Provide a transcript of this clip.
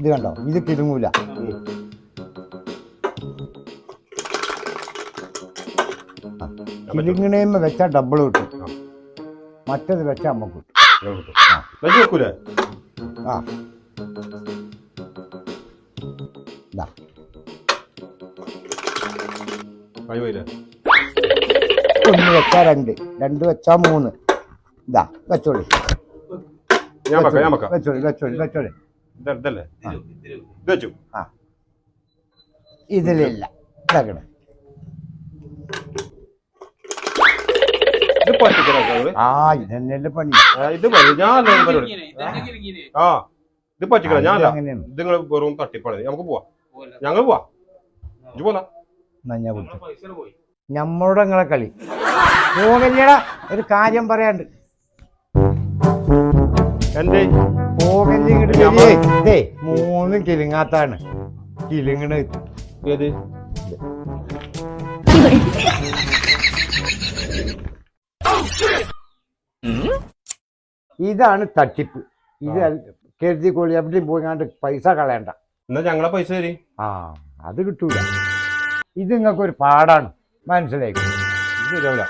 ഇത് കണ്ടോ? ഇത് കിടുങ്ങൂല. കിലുങ്ങണേമ്മ വെച്ചാൽ ഡബിൾ കിട്ടും. മറ്റത് വെച്ചാ നമുക്ക് കിട്ടും. ആ. ഒന്ന് വെച്ചാ രണ്ട്. രണ്ട് വെച്ചാ മൂന്ന്. ഇതാ വെച്ചോളി. വെച്ചോളി വെച്ചോളി വെച്ചോളി. ഇത് ഇതല്ലേ? ഇത് വെച്ചു. ആ. ഇതിലില്ല. ഇതാക്കണേ. ഇത് പറ്റിക്കല ആ ഇതന്നെയല്ലേ പണി. ഇത് മതി ഞാൻ ആ. ഇത് പറ്റിക്കല ഞാനല്ല അങ്ങനെയാണ് ഇത് നിങ്ങൾ വെറും തട്ടിപ്പാണ് നമുക്ക് പോവാം. ഞങ്ങൾ പോവാം. കുറിച്ച് നമ്മളുടെ നിങ്ങളെ കളി. പോകല്ലേടാ ഒരു കാര്യം പറയാണ്ട് എന്റെ പോകല്ലേ ഇങ്ങോട്ട് മൂന്നും കിലുങ്ങാത്താണ്. കിലുങ്ങണ് ഏത്? ഇതാണ് തട്ടിപ്പ്. ഇത് കരുതി കോളി എവിടെയും പോയിങ്ങാണ്ട് പൈസ കളയണ്ട. എന്നാ ഞങ്ങളെ പൈസ തരി. ആ അത് കിട്ടൂല. ഇത് നിങ്ങൾക്ക് ഒരു പാടാണ് മനസ്സിലായി ശരിയാവില്ല